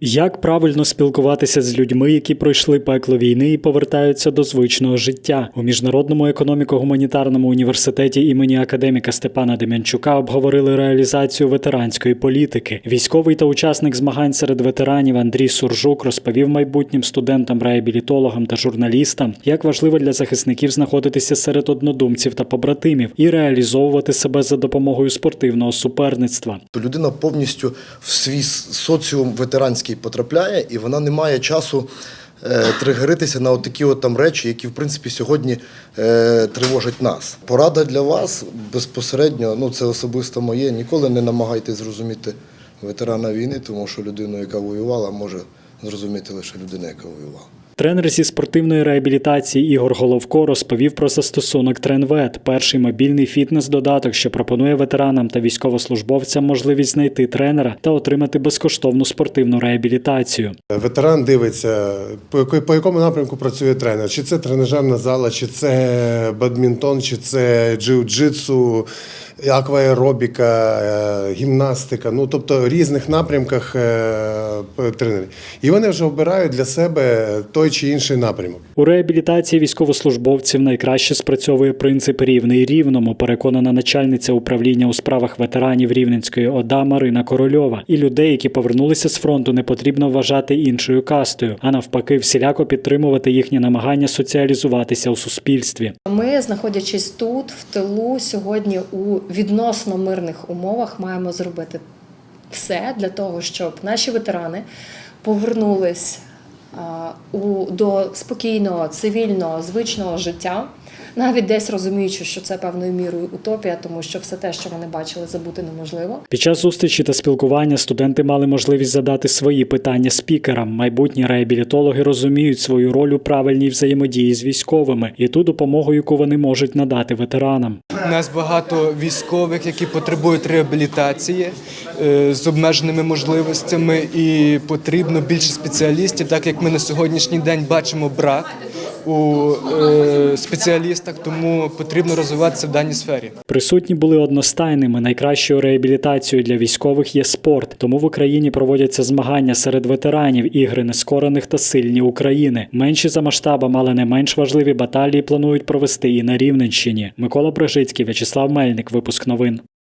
Як правильно спілкуватися з людьми, які пройшли пекло війни і повертаються до звичного життя у міжнародному економіко-гуманітарному університеті імені академіка Степана Дем'янчука обговорили реалізацію ветеранської політики. Військовий та учасник змагань серед ветеранів Андрій Суржук розповів майбутнім студентам, реабілітологам та журналістам, як важливо для захисників знаходитися серед однодумців та побратимів і реалізовувати себе за допомогою спортивного суперництва. Людина повністю в свій соціум ветеранський потрапляє, і вона не має часу е, тригеритися на такі речі, які в принципі сьогодні е, тривожать нас. Порада для вас безпосередньо, ну це особисто моє. Ніколи не намагайтесь зрозуміти ветерана війни, тому що людину, яка воювала, може зрозуміти лише людина, яка воювала. Тренер зі спортивної реабілітації Ігор Головко розповів про застосунок TrenVet – перший мобільний фітнес-додаток, що пропонує ветеранам та військовослужбовцям можливість знайти тренера та отримати безкоштовну спортивну реабілітацію. Ветеран дивиться, по якому напрямку працює тренер. Чи це тренажерна зала, чи це бадмінтон, чи це джиу-джитсу, акваеробіка, е, гімнастика. Ну тобто в різних напрямках е, тренери. І вони вже обирають для себе той чи інший напрямок. У реабілітації військовослужбовців найкраще спрацьовує принцип рівний рівному, переконана начальниця управління у справах ветеранів Рівненської ОДА Марина Корольова. І людей, які повернулися з фронту, не потрібно вважати іншою кастою, а навпаки, всіляко підтримувати їхні намагання соціалізуватися у суспільстві. Ми, знаходячись тут, в тилу, сьогодні у відносно мирних умовах маємо зробити все для того, щоб наші ветерани повернулись до спокійного, цивільного, звичного життя, навіть десь розуміючи, що це певною мірою утопія, тому що все те, що вони бачили, забути неможливо. Під час зустрічі та спілкування студенти мали можливість задати свої питання спікерам. Майбутні реабілітологи розуміють свою роль у правильній взаємодії з військовими і ту допомогу, яку вони можуть надати ветеранам. У нас багато військових, які потребують реабілітації е, з обмеженими можливостями, і потрібно більше спеціалістів, так як ми на сьогоднішній день бачимо брак у е, спеціалістах, тому потрібно розвиватися в даній сфері. Присутні були одностайними. Найкращою реабілітацією для військових є спорт. Тому в Україні проводяться змагання серед ветеранів ігри нескорених та сильні України. Менші за масштабом, але не менш важливі баталії планують провести і на Рівненщині. Микола Брежицький, В'ячеслав Мельник. Випуск новин.